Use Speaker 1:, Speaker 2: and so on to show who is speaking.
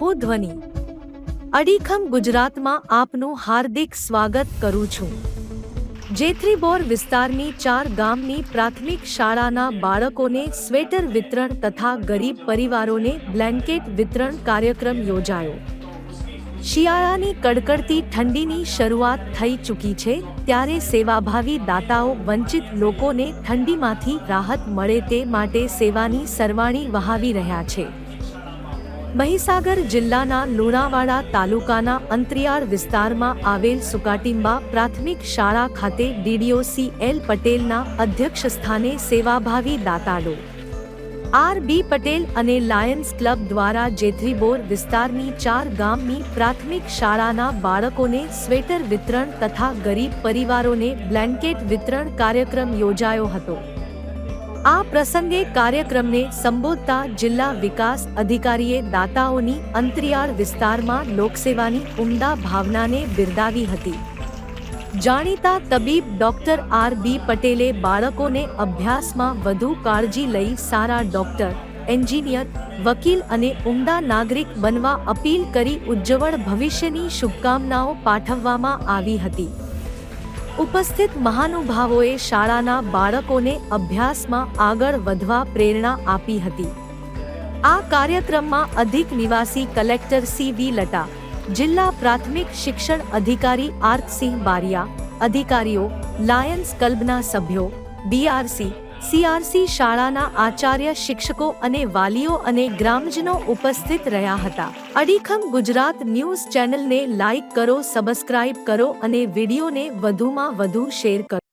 Speaker 1: હું ધ્વનિ. અડીખમ ગુજરાતમાં આપનું હાર્દિક સ્વાગત કરું છું. જેથરીબોર વિસ્તારની ચાર ગામની પ્રાથમિક શાળાના બાળકોને સ્વેટર વિતરણ તથા ગરીબ પરિવારોને બ્લેન્કેટ વિતરણ કાર્યક્રમ યોજાયો. શિયાળાની કડકડતી ઠંડીની શરૂઆત થઈ ચૂકી છે, ત્યારે સેવાભાવી દાતાઓ વંચિત લોકોને ઠંડીમાંથી રાહત મળે તે માટે સેવાની સરવાણી વહાવી રહ્યા છે. મહીસાગર જિલ્લાના લુણાવાડા તાલુકાના અંતરિયાળ વિસ્તારમાં આવેલ સુકાટીંબા પ્રાથમિક શાળા ખાતે ડીડીઓ સી એલ પટેલના અધ્યક્ષસ્થાને સેવાભાવી દાતાડો. આર બી પટેલ અને લાયન્સ ક્લબ દ્વારા જેથરીબોર વિસ્તારની ચાર ગામની પ્રાથમિક શાળાના બાળકોને સ્વેટર વિતરણ તથા ગરીબ પરિવારોને બ્લેન્કેટ વિતરણ કાર્યક્રમ યોજાયો હતો. આ પ્રસંગે કાર્યક્રમને સંબોધતા જિલ્લા વિકાસ અધિકારીએ દાતાઓની અંતરિયાળ વિસ્તારમાં લોકસેવાની ઉમદા ભાવનાને બિરદાવી હતી. જાણીતા તબીબ ડોક્ટર આર બી પટેલે બાળકોને અભ્યાસમાં વધુ કાળજી લઈ સારા ડોક્ટર, એન્જિનિયર, વકીલ અને ઉમદા નાગરિક બનવા અપીલ કરી ઉજ્જવળ ભવિષ્યની શુભકામનાઓ પાઠવવામાં આવી હતી. ઉપસ્થિત મહાનુભાવોએ શાળાના બાળકોને અભ્યાસમાં આગળ વધવા પ્રેરણા આપી હતી. આ કાર્યક્રમમાં અધિક નિવાસી કલેક્ટર સી વી લટા જિલ્લા પ્રાથમિક શિક્ષણ અધિકારી આર્થસિંહ બારિયા, અધિકારીઓ લાયન્સ ક્લબના સભ્યો બીઆરસી સીઆરસી શાળાના આચાર્ય શિક્ષકો અને વાલીઓ અને ગ્રામજનો ઉપસ્થિત રહ્યા હતા. અડીખમ ગુજરાત ન્યૂઝ ચેનલને લાઇક કરો, સબસ્ક્રાઇબ કરો અને વિડીયોને વધુમાં વધુ શેર કરો.